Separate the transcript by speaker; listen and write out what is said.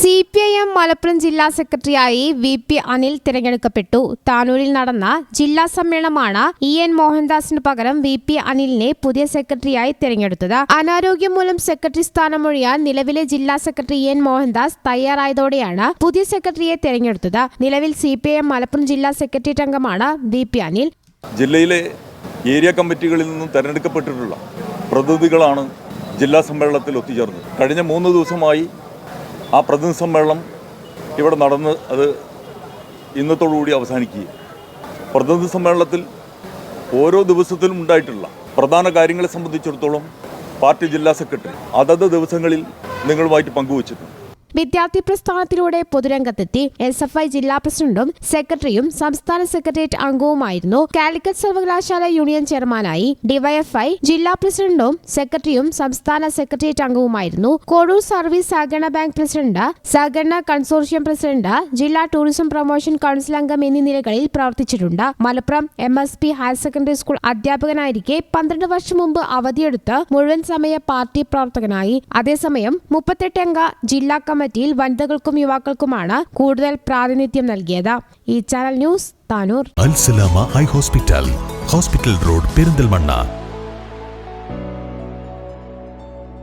Speaker 1: C P I M Malappuram ജില്ലാ സെക്രട്ടറിയായി V P Anil തിരഞ്ഞെടുക്കപ്പെട്ടു. താനൂരിൽ നടന്ന ജില്ലാ സമ്മേളനമാണ് ഇ എൻ മോഹൻദാസിന് പകരം വി പി അനിലിനെ പുതിയ സെക്രട്ടറിയായി തിരഞ്ഞെടുത്തത്. അനാരോഗ്യം മൂലം സെക്രട്ടറി സ്ഥാനമൊഴിയാൻ നിലവിലെ ജില്ലാ സെക്രട്ടറി ഇ എൻ മോഹൻദാസ് തയ്യാറായതോടെയാണ് പുതിയ സെക്രട്ടറിയെ തിരഞ്ഞെടുത്തത്. നിലവിൽ C P I M Malappuram ജില്ലാ സെക്രട്ടേറിയറ്റ് അംഗമാണ് വി പി അനിൽ.
Speaker 2: ജില്ലയിലെ ഏരിയ കമ്മിറ്റികളിൽ നിന്നും തെരഞ്ഞെടുക്കപ്പെട്ടിട്ടുള്ള പ്രതിനിധികളാണ് ജില്ലാ സമ്മേളനത്തിൽ ഒത്തുചേർന്നത്. കഴിഞ്ഞ മൂന്ന് ദിവസമായി ആ പ്രതിനിധി സമ്മേളനം ഇവിടെ നടന്ന് അത് ഇന്നത്തോടുകൂടി അവസാനിക്കുകയും. പ്രതിനിധി സമ്മേളനത്തിൽ ഓരോ ദിവസത്തിലും ഉണ്ടായിട്ടുള്ള പ്രധാന കാര്യങ്ങളെ സംബന്ധിച്ചിടത്തോളം പാർട്ടി ജില്ലാ സെക്രട്ടറി അതത് ദിവസങ്ങളിൽ നിങ്ങളുമായിട്ട് പങ്കുവച്ചിട്ടുണ്ട്.
Speaker 1: വിദ്യാർത്ഥി പ്രസ്ഥാനത്തിലൂടെ പൊതുരംഗത്തെത്തി. എസ് എഫ് ഐ ജില്ലാ പ്രസിഡന്റും സെക്രട്ടറിയും സംസ്ഥാന സെക്രട്ടേറിയറ്റ് അംഗവുമായിരുന്നു. കാലിക്കറ്റ് സർവകലാശാല യൂണിയൻ ചെയർമാനായി ഡിവൈഎഫ്ഐ ജില്ലാ പ്രസിഡന്റും സെക്രട്ടറിയും സംസ്ഥാന സെക്രട്ടേറിയറ്റ് അംഗവുമായിരുന്നു. കോഴൂർ സർവീസ് സഹകരണ ബാങ്ക് പ്രസിഡന്റ് സഹകരണ കൺസോർഷ്യം പ്രസിഡന്റ് ജില്ലാ ടൂറിസം പ്രൊമോഷൻ കൗൺസിൽ അംഗം എന്നീ നിലകളിൽ പ്രവർത്തിച്ചിട്ടുണ്ട്. Malappuram M S P higher secondary school അധ്യാപകനായിരിക്കെ പന്ത്രണ്ട് വർഷം മുമ്പ് അവധിയെടുത്ത് മുഴുവൻ സമയ പാർട്ടി പ്രവർത്തകനായി. അതേസമയം മുപ്പത്തെട്ടംഗ ജില്ലാ കമ്മിറ്റിയിൽ വനിതകൾക്കും യുവാക്കൾക്കുമാണ് കൂടുതൽ പ്രാതിനിധ്യം നൽകിയത്. ഈ channel news Tanur.
Speaker 3: Al eye hospital. Hospital road Perinthalmanna.